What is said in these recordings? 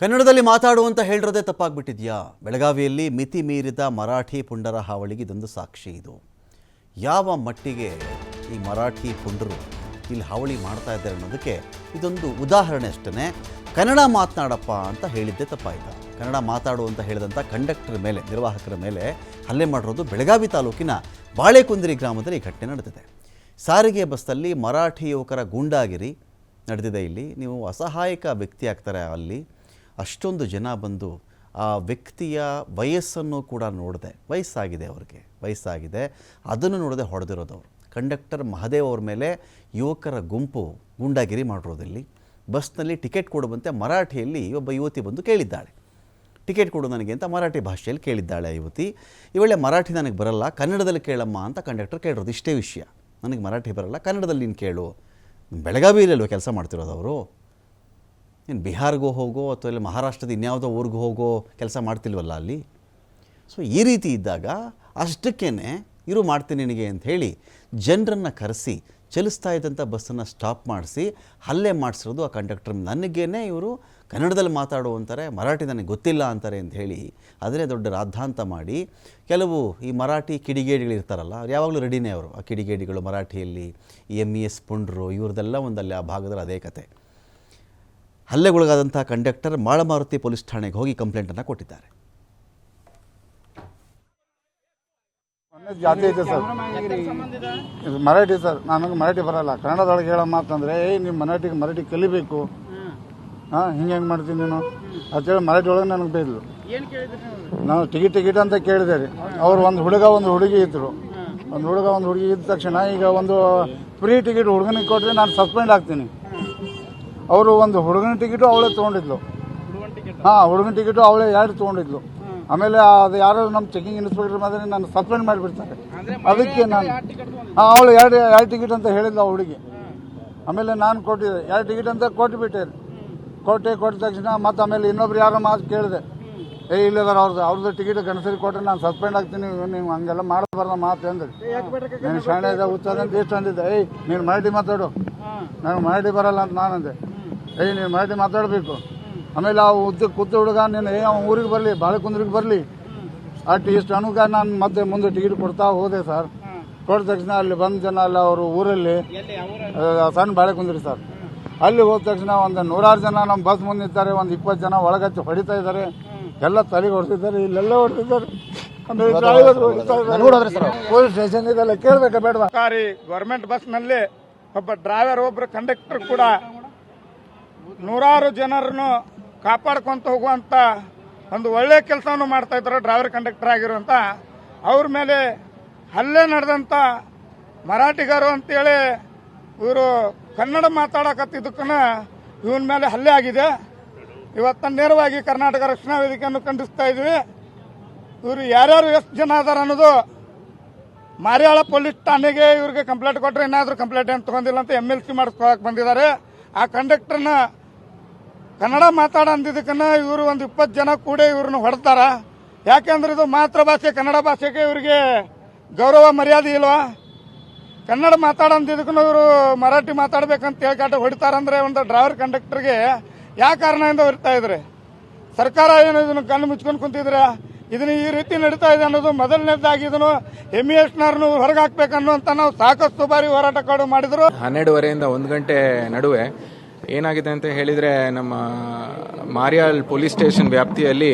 ಕನ್ನಡದಲ್ಲಿ ಮಾತಾಡು ಅಂತ ಹೇಳಿರೋದೇ ತಪ್ಪಾಗ್ಬಿಟ್ಟಿದ್ಯಾ? ಬೆಳಗಾವಿಯಲ್ಲಿ ಮಿತಿ ಮೀರಿದ ಮರಾಠಿ ಪುಂಡರ ಹಾವಳಿಗೆ ಇದೊಂದು ಸಾಕ್ಷಿ ಇದು. ಯಾವ ಮಟ್ಟಿಗೆ ಈ ಮರಾಠಿ ಪುಂಡರು ಇಲ್ಲಿ ಹಾವಳಿ ಮಾಡ್ತಾ ಇದ್ದಾರೆ ಅನ್ನೋದಕ್ಕೆ ಇದೊಂದು ಉದಾಹರಣೆ ಅಷ್ಟೇ ಕನ್ನಡ ಮಾತನಾಡಪ್ಪ ಅಂತ ಹೇಳಿದ್ದೆ ತಪ್ಪಾಯಿತು. ಕನ್ನಡ ಮಾತಾಡು ಅಂತ ಹೇಳಿದಂಥ ಕಂಡಕ್ಟರ್ ಮೇಲೆ, ನಿರ್ವಾಹಕರ ಮೇಲೆ ಹಲ್ಲೆ ಮಾಡಿರೋದು ಬೆಳಗಾವಿ ತಾಲೂಕಿನ ಬಾಳೆಕುಂದಿರಿ ಗ್ರಾಮದಲ್ಲಿ ಈ ಘಟನೆ ನಡೆದಿದೆ. ಸಾರಿಗೆ ಬಸ್ನಲ್ಲಿ ಮರಾಠಿ ಯುವಕರ ಗೂಂಡಾಗಿರಿ ನಡೆದಿದೆ ಇಲ್ಲಿ. ನೀವು ಅಸಹಾಯಕ ವ್ಯಕ್ತಿ ಆಗ್ತಾರೆ ಅಲ್ಲಿ. ಅಷ್ಟೊಂದು ಜನ ಬಂದು ಆ ವ್ಯಕ್ತಿಯ ವಯಸ್ಸನ್ನು ಕೂಡ ನೋಡಿದೆ, ವಯಸ್ಸಾಗಿದೆ ಅವ್ರಿಗೆ, ವಯಸ್ಸಾಗಿದೆ, ಅದನ್ನು ನೋಡದೆ ಹೊಡೆದಿರೋದು ಅವರು. ಕಂಡಕ್ಟರ್ ಮಹದೇವ್ ಅವ್ರ ಮೇಲೆ ಯುವಕರ ಗುಂಪು ಗುಂಡಾಗಿರಿ ಮಾಡಿರೋದಿಲ್ಲಿ. ಬಸ್ನಲ್ಲಿ ಟಿಕೆಟ್ ಕೊಡುವಂತೆ ಮರಾಠಿಯಲ್ಲಿ ಒಬ್ಬ ಯುವತಿ ಬಂದು ಕೇಳಿದ್ದಾಳೆ. ಟಿಕೆಟ್ ಕೊಡು ನನಗೆ ಅಂತ ಮರಾಠಿ ಭಾಷೆಯಲ್ಲಿ ಕೇಳಿದ್ದಾಳೆ ಯುವತಿ. ಇವಳೆ ಮರಾಠಿ ನನಗೆ ಬರಲ್ಲ, ಕನ್ನಡದಲ್ಲಿ ಕೇಳಮ್ಮ ಅಂತ ಕಂಡಕ್ಟರ್ ಕೇಳಿರೋದು ಇಷ್ಟೇ ವಿಷಯ. ನನಗೆ ಮರಾಠಿ ಬರಲ್ಲ, ಕನ್ನಡದಲ್ಲಿ ನೀನು ಕೇಳು. ಬೆಳಗಾವಿಯಲ್ಲಲ್ವ ಕೆಲಸ ಮಾಡ್ತಿರೋದು ಅವರು. ನೀನು ಬಿಹಾರ್ಗೋ ಹೋಗೋ ಅಥವಾ ಇಲ್ಲ ಮಹಾರಾಷ್ಟ್ರದ ಇನ್ಯಾವುದೋ ಊರಿಗೆ ಹೋಗೋ ಕೆಲಸ ಮಾಡ್ತಿಲ್ವಲ್ಲ ಅಲ್ಲಿ? ಸೊ ಈ ರೀತಿ ಇದ್ದಾಗ ಅಷ್ಟಕ್ಕೇ ಇರು ಮಾಡ್ತೀನಿ ನಿನಗೆ ಅಂತ ಹೇಳಿ ಜನರನ್ನು ಕರೆಸಿ, ಚಲಿಸ್ತಾ ಇದ್ದಂಥ ಬಸ್ಸನ್ನು ಸ್ಟಾಪ್ ಮಾಡಿಸಿ, ಹಲ್ಲೆ ಮಾಡಿಸಿರೋದು ಆ ಕಂಡಕ್ಟರ್ ನನಗೇನೆ ಇವರು ಕನ್ನಡದಲ್ಲಿ ಮಾತಾಡು ಅಂತಾರೆ, ಮರಾಠಿ ನನಗೆ ಗೊತ್ತಿಲ್ಲ ಅಂತಾರೆ ಅಂತ ಹೇಳಿ ಅದನ್ನೇ ದೊಡ್ಡ ರಾದ್ಧಾಂತ ಮಾಡಿ ಕೆಲವು ಈ ಮರಾಠಿ ಕಿಡಿಗೇಡಿಗಳು ಇರ್ತಾರಲ್ಲ, ಅವ್ರು ಯಾವಾಗಲೂ ರೆಡಿನೇ ಅವರು ಆ ಕಿಡಿಗೇಡಿಗಳು ಮರಾಠಿಯಲ್ಲಿ ಎಂ ಇ ಎಸ್ ಪುಂಡ್ರು, ಇವ್ರದ್ದೆಲ್ಲ ಒಂದಲ್ಲಿ ಆ ಭಾಗದಲ್ಲಿ ಅದೇ ಕತೆ. ಹಲ್ಲೆಗೊಳಗಾದಂಥ ಕಂಡಕ್ಟರ್ ಮಾಳಮಾರುತಿ ಪೊಲೀಸ್ ಠಾಣೆಗೆ ಹೋಗಿ ಕಂಪ್ಲೇಂಟನ್ನು ಕೊಟ್ಟಿದ್ದಾರೆ. ಜಾತಿ ಐತೆ ಸರ್. ಇದು ಮರಾಠಿ ಸರ್. ನನಗೆ ಮರಾಠಿ ಬರಲ್ಲ. ಕನ್ನಡದೊಳಗೆ ಹೇಳೋ ಮಾತಂದ್ರೆ ಏಯ್ ನಿಮ್ಮ ಮರಾಠಿಗೆ ಮರಾಠಿ ಕಲಿಬೇಕು. ಹಾಂ, ಹಿಂಗೆ ಹೆಂಗೆ ಮಾಡ್ತೀನಿ ನೀನು? ಅಂತೇಳಿ ಮರಾಠಿ ಒಳಗೆ ನನಗೆ ಬೈದ್ಲು. ನಾನು ಟಿಕೆಟ್ ಟಿಕೆಟ್ ಅಂತ ಕೇಳಿದೆ ರೀ. ಅವ್ರು ಒಂದು ಹುಡುಗ, ಒಂದು ಹುಡುಗಿ ಇದ್ರು. ಒಂದು ಹುಡುಗ, ಒಂದು ಹುಡುಗಿ ಇದ್ದ ತಕ್ಷಣ ಈಗ ಒಂದು ಫ್ರೀ ಟಿಕೆಟ್ ಹುಡುಗನಿಗೆ ಕೊಟ್ಟರೆ ನಾನು ಸಸ್ಪೆಂಡ್ ಆಗ್ತೀನಿ. ಅವರು ಒಂದು ಹುಡುಗನ ಟಿಕೆಟು ಅವಳೇ ತೊಗೊಂಡಿದ್ಲು. ಹಾಂ ಹುಡುಗನ ಟಿಕೆಟು ಅವಳೇ ಯಾರು ತೊಗೊಂಡಿದ್ಲು. ಆಮೇಲೆ ಅದು ಯಾರು ನಮ್ಮ ಚೆಕಿಂಗ್ ಇನ್ಸ್ಪೆಕ್ಟರ್ ಮಾದರಿ ನಾನು ಸಸ್ಪೆಂಡ್ ಮಾಡಿಬಿಡ್ತಾರೆ. ಅದಕ್ಕೆ ನಾನು ಹಾಂ ಅವಳು ಎರಡು ಎರಡು ಟಿಕೆಟ್ ಅಂತ ಹೇಳಿದ್ಲು ಆ ಹುಡುಗಿ. ಆಮೇಲೆ ನಾನು ಕೊಟ್ಟಿದ್ದೆ. ಎರಡು ಟಿಕೆಟ್ ಅಂತ ಕೊಟ್ಟುಬಿಟ್ಟೆ ಕೊಟ್ಟೆ ಕೊಟ್ಟ ತಕ್ಷಣ ಮತ್ತೆ ಆಮೇಲೆ ಇನ್ನೊಬ್ರು ಯಾರೋ ಮಾತು ಕೇಳಿದೆ. ಏ ಇಲ್ಲದಾರ ಅವ್ರದ್ದು ಅವ್ರದ್ದು ಟಿಕೆಟ್ ಗಣಸರಿ ಕೊಟ್ಟರೆ ನಾನು ಸಸ್ಪೆಂಡ್ ಆಗ್ತೀನಿ. ನೀವು ಹಂಗೆಲ್ಲ ಮಾಡಬಾರ್ದ ಮಾತು ಅಂದ್ರೆ ನೀನು ಶಾಣೆ ಇದೆ ಅಂತ ಎಷ್ಟು ಅಂದಿದ್ದೆ. ಏಯ್ ನೀನು ಮರಾಠಿ ಮಾತಾಡು. ನಾನು ಮರಾಠಿ ಬರಲ್ಲ ಅಂತ ನಾನು ಏಯ್ ನೀನು ಮಾಹಿತಿ ಮಾತಾಡಬೇಕು. ಆಮೇಲೆ ಆ ಉದ್ದ ಕೂತು ಹುಡುಗ ನೀನು ಏ ಅವ್ನು ಊರಿಗೆ ಬರಲಿ ಬಾಳೆಕುಂದ್ರಿಗೆ ಬರಲಿ. ಅಟ್ ಇಷ್ಟು ಅನುಗ ನಾನು ಮತ್ತೆ ಮುಂದೆ ಟಿಕೆಟ್ ಕೊಡ್ತಾ ಹೋದೆ ಸರ್. ಕೊಟ್ಟ ತಕ್ಷಣ ಅಲ್ಲಿ ಬಂದ ಜನ ಅಲ್ಲಿ ಅವರು ಊರಲ್ಲಿ ಆ, ಸಣ್ಣ ಬಾಳೆಕುಂದ್ರಿ ಸರ್. ಅಲ್ಲಿ ಹೋದ ತಕ್ಷಣ ಒಂದು ನೂರಾರು ಜನ ನಮ್ಮ ಬಸ್ ಮುಂದೆ ನಿಂತಾರೆ ಒಂದು ಇಪ್ಪತ್ತು ಜನ ಒಳಗಚ್ಚಿ ಹೊಡಿತಾ ಇದ್ದಾರೆ. ಎಲ್ಲ ತಲೆಗೆ ಹೊಡೆದಿದ್ದಾರೆ ಇಲ್ಲೆಲ್ಲ ಹೊಡೆದಿದ್ದಾರೆ. ಆಮೇಲೆ driver ಹೊಡಿತಾ ಇದ್ದಾರೆ. ಪೊಲೀಸ್ ಸ್ಟೇಷನ್ ಇದೆಲ್ಲ ಕೇಳಬೇಕಾ ಬೇಡವಾ? ಸರ್ಕಾರಿ ಗೌರ್ಮೆಂಟ್ ಬಸ್ನಲ್ಲಿ ಒಬ್ಬ ಡ್ರೈವರ್ ಒಬ್ಬರು ಕಂಡಕ್ಟರ್ ಕೂಡ ನೂರಾರು ಜನರನ್ನು ಕಾಪಾಡ್ಕೊಂತ ಹೋಗುವಂತ ಒಂದು ಒಳ್ಳೆಯ ಕೆಲಸವನ್ನು ಮಾಡ್ತಾ ಇದ್ದಾರೆ ಡ್ರೈವರ್ ಕಂಡಕ್ಟರ್ ಆಗಿರುವಂತ. ಅವ್ರ ಮೇಲೆ ಹಲ್ಲೆ ನಡೆದಂತ ಮರಾಠಿಗರು ಅಂತೇಳಿ ಇವರು ಕನ್ನಡ ಮಾತಾಡಕತ್ತಿದ್ದಕ್ಕನ ಇವನ ಮೇಲೆ ಹಲ್ಲೆ ಆಗಿದೆ. ಇವತ್ತ ನೇರವಾಗಿ ಕರ್ನಾಟಕ ರಕ್ಷಣಾ ವೇದಿಕೆಯನ್ನು ಖಂಡಿಸ್ತಾ ಇದ್ವಿ. ಇವರು ಯಾರ್ಯಾರು ಎಷ್ಟು ಜನ ಅದಾರ ಅನ್ನೋದು ಮಾರಿಯಾಳ ಪೊಲೀಸ್ ಠಾಣೆಗೆ ಇವ್ರಿಗೆ ಕಂಪ್ಲೇಂಟ್ ಕೊಟ್ಟರೆ ಏನಾದರೂ ಕಂಪ್ಲೇಂಟ್ ಏನು ತಗೊಂಡಿಲ್ಲ ಅಂತ ಎಂ ಎಲ್ ಸಿ ಮಾಡಿಸ್ಕೊಳಕ್ ಬಂದಿದ್ದಾರೆ. ಆ ಕಂಡಕ್ಟರ್ನ ಕನ್ನಡ ಮಾತಾಡ ಅಂದಿದ್ದಕ್ಕನ್ನ ಇವರು ಒಂದು ಇಪ್ಪತ್ತು ಜನ ಕೂಡ ಇವ್ರನ್ನ ಹೊಡ್ತಾರ ಯಾಕೆಂದ್ರೆ ಇದು ಮಾತೃಭಾಷೆ ಕನ್ನಡ ಭಾಷೆಗೆ ಇವರಿಗೆ ಗೌರವ, ಮರ್ಯಾದೆ ಇಲ್ವಾ? ಕನ್ನಡ ಮಾತಾಡ ಅಂದಿದ್ದಕ್ಕೂ ಇವರು ಮರಾಠಿ ಮಾತಾಡ್ಬೇಕಂತ ಹೇಳ್ಕಾಟ ಹೊಡಿತಾರಂದ್ರೆ ಒಂದು ಡ್ರೈವರ್ ಕಂಡಕ್ಟರ್ಗೆ ಯಾವ ಕಾರಣದಿಂದ ಹೊರಿತಾ ಇದ್ರೆ? ಸರ್ಕಾರ ಏನು ಇದನ್ನು ಕಣ್ಣು ಮುಚ್ಕೊಂಡು ಕುಂತಿದ್ರೆ? ಇದನ್ನ ಈ ರೀತಿ ನಡೀತಾ ಇದೆ ಅನ್ನೋದು ಮೊದಲನೇದಾಗಿ ಇದನ್ನು ಎಂ ಹೊರಗೆ ಹಾಕ್ಬೇಕನ್ನುವಂತ ನಾವು ಸಾಕಷ್ಟು ಬಾರಿ ಹೋರಾಟ ಕಾಡು ಮಾಡಿದ್ರು. ಹನ್ನೆರಡುವರೆಯಿಂದ ಒಂದು ಗಂಟೆ ನಡುವೆ ಏನಾಗಿದೆ ಅಂತ ಹೇಳಿದರೆ ನಮ್ಮ ಮಾರಿಯಾಲ್ ಪೊಲೀಸ್ ಸ್ಟೇಷನ್ ವ್ಯಾಪ್ತಿಯಲ್ಲಿ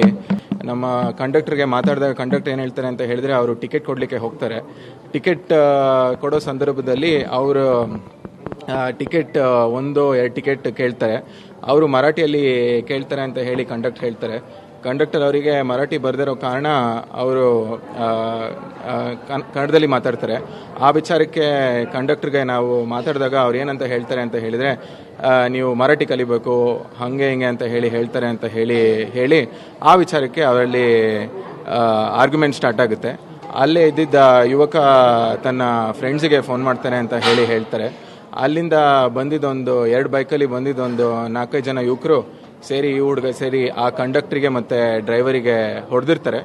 ನಮ್ಮ ಕಂಡಕ್ಟರ್ಗೆ ಮಾತಾಡಿದಾಗ ಕಂಡಕ್ಟರ್ ಏನು ಹೇಳ್ತಾರೆ ಅಂತ ಹೇಳಿದ್ರೆ ಅವರು ಟಿಕೆಟ್ ಕೊಡಲಿಕ್ಕೆ ಹೋಗ್ತಾರೆ. ಟಿಕೆಟ್ ಕೊಡೋ ಸಂದರ್ಭದಲ್ಲಿ ಅವರು ಟಿಕೆಟ್ ಒಂದು, ಎರಡು ಟಿಕೆಟ್ ಕೇಳ್ತಾರೆ. ಅವರು ಮರಾಠಿಯಲ್ಲಿ ಕೇಳ್ತಾರೆ ಅಂತ ಹೇಳಿ ಕಂಡಕ್ಟ್ ಹೇಳ್ತಾರೆ. ಕಂಡಕ್ಟರ್ ಅವರಿಗೆ ಮರಾಠಿ ಬರೆದಿರೋ ಕಾರಣ ಅವರು ಕನ್ನಡದಲ್ಲಿ ಮಾತಾಡ್ತಾರೆ. ಆ ವಿಚಾರಕ್ಕೆ ಕಂಡಕ್ಟರ್ಗೆ ನಾವು ಮಾತಾಡಿದಾಗ ಅವ್ರು ಏನಂತ ಹೇಳ್ತಾರೆ ಅಂತ ಹೇಳಿದರೆ ನೀವು ಮರಾಠಿ ಕಲಿಬೇಕು, ಹಾಗೆ ಹಿಂಗೆ ಅಂತ ಹೇಳಿ ಹೇಳ್ತಾರೆ ಅಂತ ಹೇಳಿ ಹೇಳಿ ಆ ವಿಚಾರಕ್ಕೆ ಅವರಲ್ಲಿ ಆರ್ಗ್ಯುಮೆಂಟ್ ಸ್ಟಾರ್ಟ್ ಆಗುತ್ತೆ. ಅಲ್ಲೇ ಇದ್ದಿದ್ದ ಯುವಕ ತನ್ನ ಫ್ರೆಂಡ್ಸಿಗೆ ಫೋನ್ ಮಾಡ್ತಾನೆ ಅಂತ ಹೇಳಿ ಹೇಳ್ತಾರೆ. ಅಲ್ಲಿಂದ ಬಂದಿದ್ದೊಂದು, ಎರಡು ಬೈಕಲ್ಲಿ ಬಂದಿದ್ದೊಂದು ನಾಲ್ಕೈದು ಜನ ಯುವಕರು ಸೇರಿ ಈ ಹುಡುಗ ಸೇರಿ ಆ ಕಂಡಕ್ಟ್ರಿಗೆ ಮತ್ತೆ ಡ್ರೈವರಿಗೆ ಹೊಡೆದಿರ್ತಾರೆ.